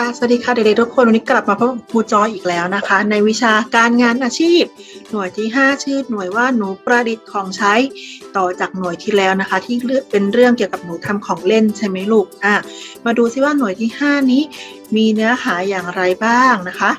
ค่ะสวัสดีค่ะเด็กๆทุกคนวันนี้กลับมาพบกับครูจอยอีกแล้วนะคะ ในวิชาการงานอาชีพ หน่วยที่ 5 ชื่อหน่วยว่าหนูประดิษฐ์ของใช้ต่อจากหน่วยที่แล้วนะคะ ที่เลือกเป็นเรื่องเกี่ยวกับหนูทำของเล่นใช่ไหมลูกอะมาดูซิว่าหน่วยที่ 5 นี้มีเนื้อหาอย่างไรบ้างนะคะ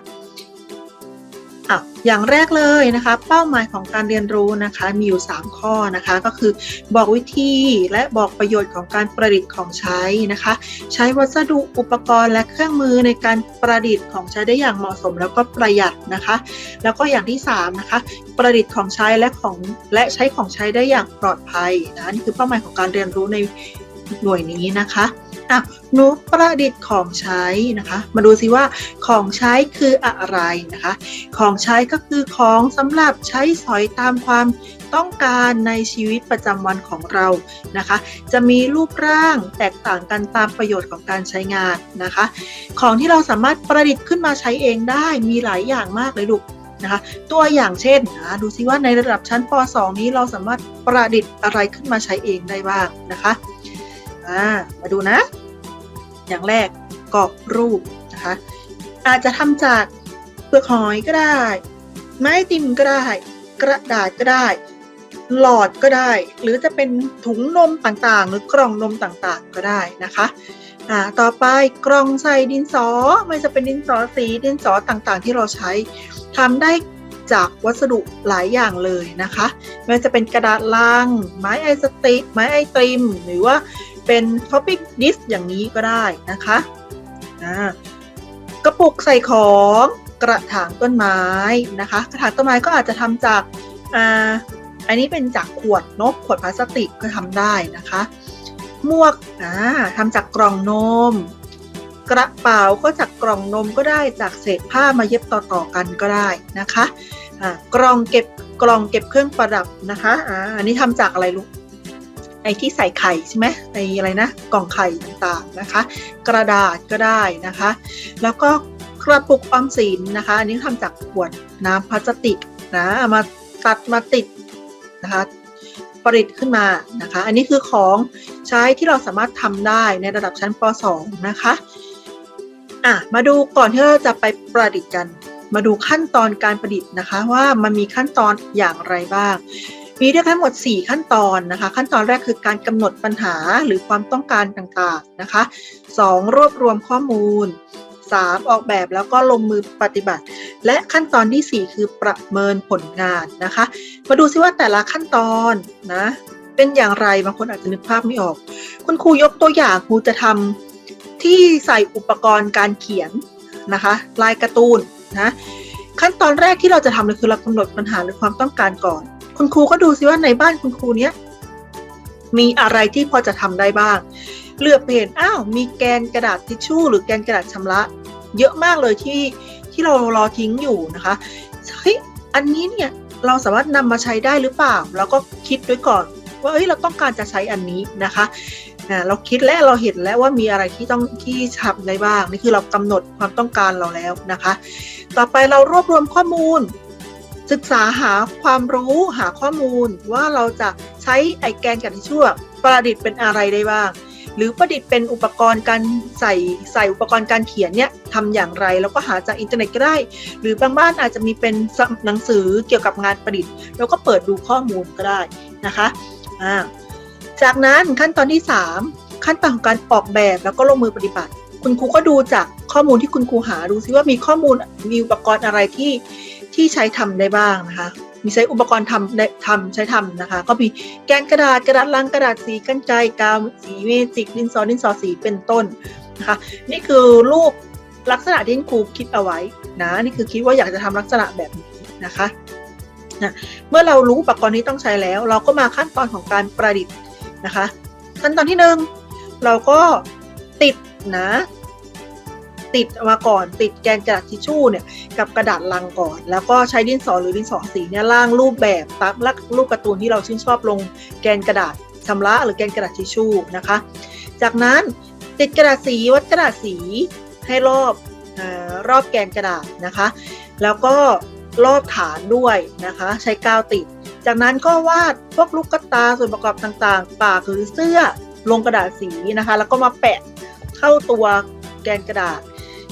อย่างแรกเลยนะคะ เป้าหมายของการเรียนรู้นะคะมีอยู่ 3 ข้อนะคะ ก็คือบอกวิธีและบอกประโยชน์ของการประดิษฐ์ของใช้นะคะ ใช้วัสดุอุปกรณ์และเครื่องมือในการประดิษฐ์ของใช้ได้อย่างเหมาะสมแล้วก็ประหยัดนะคะ แล้วก็อย่างที่3นะคะประดิษฐ์ของใช้และของและใช้ของใช้ได้อย่างปลอดภัยนะนี่คือเป้าหมายของการเรียนรู้ในหน่วยนี้นะคะ อะหนูประดิษฐ์ของใช้นะคะ มาดูซิว่าของใช้คืออะไรนะคะ ของใช้ก็คือของสำหรับใช้สอยตามความต้องการในชีวิตประจำวันของเรานะคะ จะมีรูปร่างแตกต่างกันตามประโยชน์ของการใช้งานนะคะ ของที่เราสามารถประดิษฐ์ขึ้นมาใช้เองได้มีหลายอย่างมากเลยลูกนะคะตัวอย่างเช่นนะดูซิว่าในระดับชั้นป .2 นี้เราสามารถประดิษฐ์อะไรขึ้นมาใช้เองได้บ้างนะคะ อ่ามาดูนะ อย่างแรกกรอบรูปนะคะ อาจจะทำจากเปลือกหอยก็ได้ ไม้ติมก็ได้ กระดาษก็ได้ หลอดก็ได้ หรือจะเป็นถุงนมต่างๆ หรือกล่องนมต่างๆก็ได้นะคะอ่าต่อไปกล่องใส่ดินสอไม่จะเป็นดินสอสีดินสอต่างๆ ที่เราใช้ทำได้จากวัสดุหลายอย่างเลยนะคะไม่ว่าจะเป็นกระดาษลัง ไม้ไอสติกไม้ไอติม หรือว่า เป็นท็อปปิ้งดิสอย่างนี้ก็ได้นะคะกระปุกใส่ของกระถางต้นไม้นะคะ กระถางต้นไม้ก็อาจจะทำจากอ่าอันนี้เป็นจากขวดนกขวดพลาสติกก็ทำได้นะคะหมวกอ่าทำจากกล่องนม กระเป๋าก็จากกล่องนมก็ได้จากเศษผ้ามาเย็บต่อๆกันก็ได้นะคะอ่ากล่องเก็บกล่องเก็บเครื่องประดับนะคะอ่าอันนี้ทำจากอะไรลูก ไอ้ที่ใส่ไข่ใช่ไหมไอ้อะไรนะกล่องไข่ต่างๆนะคะ กระดาษก็ได้นะคะ แล้วก็กระปุกออมสินนะคะ อันนี้ทำจากขวดน้ำพลาสติกนะเอามาตัดมาติดนะคะประดิษฐ์ขึ้นมานะคะ อันนี้คือของใช้ที่เราสามารถทำได้ในระดับชั้นป .2 นะคะอะมาดูก่อนที่เราจะไปประดิษฐ์กัน มาดูขั้นตอนการประดิษฐ์นะคะ ว่ามันมีขั้นตอนอย่างไรบ้าง มีด้วยกันทั้งหมด 4 ขั้นตอนนะคะ ขั้นตอนแรกคือการกำหนดปัญหาหรือความต้องการต่างๆนะคะ 2. รวบรวมข้อมูล 3. ออกแบบแล้วก็ลงมือปฏิบัติ และขั้นตอนทีสี่ 4 คือประเมินผลงานนะคะ มาดูซิว่าแต่ละขั้นตอนนะเป็นอย่างไรบางคนอาจจะนึกภาพไม่ออก คุณครูยกตัวอย่างครูจะทำที่ใส่อุปกรณ์การเขียนนะคะ ลายการ์ตูนนะขั้นตอนแรกที่เราจะทำเลยคือเรากำหนดปัญหาหรือความต้องการก่อน คุณครูก็ดูซิว่าในบ้านคุณครูเนี้ยมีอะไรที่พอจะทำได้บ้าง เลือกไปเห็นอ้าวมีแกนกระดาษทิชชู่ หรือแกนกระดาษชำระ เยอะมากเลยที่ที่เรารอทิ้งอยู่นะคะเฮ้ยอันนี้เนี่ยเราสามารถนำมาใช้ได้หรือเปล่าเราก็คิดด้วยก่อน ว่าเอ้ยเราต้องการจะใช้อันนี้นะคะเราคิดและเราเห็นแล้วว่ามีอะไรที่ต้องที่ทำได้บ้างนี่คือเรากำหนดความต้องการเราแล้วนะคะ ต่อไปเรารวบรวมข้อมูล ศึกษาหาความรู้หาข้อมูลว่าเราจะใช้ไอแกนกับทิชชู่ประดิษฐ์เป็นอะไรได้บ้าง หรือประดิษฐ์เป็นอุปกรณ์การใส่ใส่อุปกรณ์การเขียนเนี่ยทำอย่างไรแล้วก็หาจากอินเทอร์เน็ตก็ได้ หรือบางบ้านอาจจะมีเป็นหนังสือเกี่ยวกับงานประดิษฐ์ แล้วก็เปิดดูข้อมูลก็ได้นะคะอ่าจากนั้นขั้นตอนที่ 3 ขั้นตอนของการออกแบบแล้วก็ลงมือปฏิบัติ คุณครูก็ดูจากข้อมูลที่คุณครูหาดูซิว่ามีข้อมูลมีอุปกรณ์อะไรที่ ที่ใช้ทำได้บ้างนะคะ มีใช้อุปกรณ์ทำได้ทำใช้ทำนะคะ ก็มีแกนกระดาษกระดาษลังกระดาษสีกันไกกาวสีเมจิกดินสอดินสอสีเป็นต้นนะคะ นี่คือรูปลักษณะที่ครูคิดเอาไว้นะนี่คือคิดว่าอยากจะทำลักษณะแบบนี้นะคะนะเมื่อเรารู้อุปกรณ์ที่ต้องใช้แล้ว เราก็มาขั้นตอนของการประดิษฐ์นะคะ ขั้นตอนที่หนึ่งเราก็ติดนะ ติดมาก่อนติดแกนกระดาษทิชชู่เนี่ยกับกระดาษลังก่อน แล้วก็ใช้ดินสอหรือดินสอสีเนี่ยร่างรูปแบบตามลักรูปการ์ตูนที่เราชื่นชอบลงแกนกระดาษชำระหรือแกนกระดาษทิชชู่นะคะ จากนั้นติดกระดาษสีวัดกระดาษสีให้รอบอรอบแกนกระดาษนะคะ แล้วก็รอบฐานด้วยนะคะ ใช้กาวติด จากนั้นก็วาดพวกลูกกระตาส่วนประกอบต่างๆ ปากหรือเสื้อลงกระดาษสีนะคะ แล้วก็มาแปะเข้าตัวแกนกระดาษ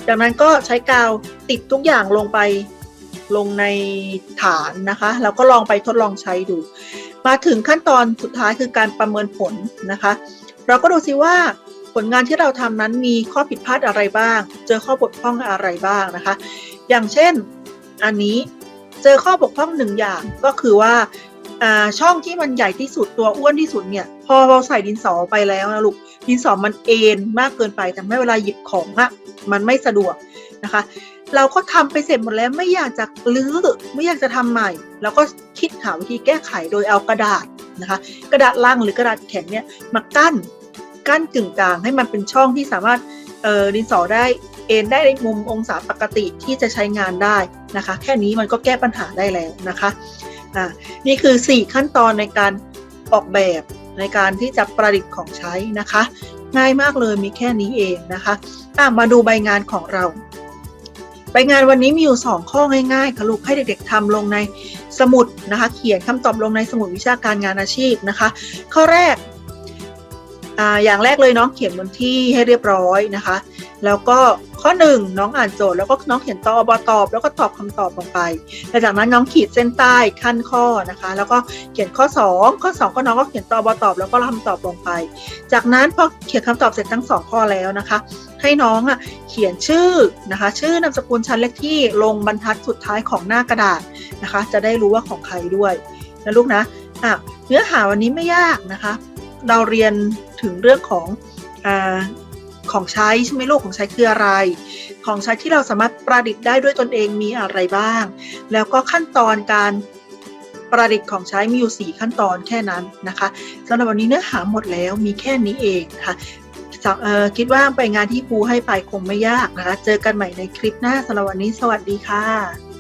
จากนั้นก็ใช้กาวติดทุกอย่างลงไปลงในฐานนะคะ แล้วก็ลองไปทดลองใช้ดู มาถึงขั้นตอนสุดท้ายคือการประเมินผลนะคะ เราก็ดูซิว่าผลงานที่เราทำนั้นมีข้อผิดพลาดอะไรบ้าง เจอข้อบกพร่องอะไรบ้างนะคะ อย่างเช่นอันนี้เจอข้อบกพร่องหนึ่งอย่างก็คือว่าอ่าช่องที่มันใหญ่ที่สุดตัวอ้วนที่สุดเนี่ย พอเราใส่ดินสอไปแล้วนะลูก ดินสอมันเอ็นมากเกินไปทำให้เวลาหยิบของอะมันไม่สะดวกนะคะ เราก็ทำไปเสร็จหมดแล้วไม่อยากจะลื้อไม่อยากจะทำใหม่แล้วก็คิดหาวิธีแก้ไขโดยเอากระดาษนะคะ กระดาษลังหรือกระดาษแข็งเนี่ยมากั้นกั้นกึ่งกลางให้มันเป็นช่องที่สามารถเอ่อดินสอได้เอ็นได้ในมุมองศาปกติที่จะใช้งานได้นะคะ แค่นี้มันก็แก้ปัญหาได้แล้วนะคะอ่านี่คือ 4 ขั้นตอนในการออกแบบ ในการที่จะประดิษฐ์ของใช้นะคะ ง่ายมากเลยมีแค่นี้เองนะคะะมาดูใบงานของเรา ใบงานวันนี้มีอยู่ 2 ข้อง่ายๆค่ะลูกให้เด็กๆทำลงในสมุดนะคะ เขียนคำตอบลงในสมุดวิชาการงานอาชีพนะคะ ข้อแรกออย่างแรกเลยน้องเขียนบนที่ให้เรียบร้อยนะคะ แล้วก็ ข้อ 1 น้องอ่านโจทย์แล้วก็น้องเขียนตอบบตอบ แล้วก็ตอบคำตอบลงไปแล้วจากนั้นน้องขีดเส้นใต้ขั้นข้อนะคะ แล้วก็เขียนข้อ 2 ข้อ 2 ก็น้องก็เขียนตอบบตอบ แล้วก็คำตอบลงไป จากนั้นพอเขียนคำตอบเสร็จทั้งสองข้อแล้วนะคะ ให้น้องอะเขียนชื่อนะคะ ชื่อนามสกุลชั้นเลขที่ลงบรรทัดสุดท้ายของหน้ากระดาษนะคะ จะได้รู้ว่าของใครด้วยนะลูกนะอะเนื้อหาวันนี้ไม่ยากนะคะ เราเรียนถึงเรื่องของ ของใช้ใช่ไหมลูกของใช้คืออะไร ของใช้ที่เราสามารถประดิษฐ์ได้ด้วยตนเองมีอะไรบ้าง แล้วก็ขั้นตอนการประดิษฐ์ของใช้มีอยู่ 4 ขั้นตอนแค่นั้นนะคะสำหรับวันนี้เนื้อหาหมดแล้วมีแค่นี้เองนะคะสำเอ่อคิดว่าไปงานที่ครูให้ไปคงไม่ยากนะคะ เจอกันใหม่ในคลิปหน้าสำหรับวันนี้ สวัสดีค่ะ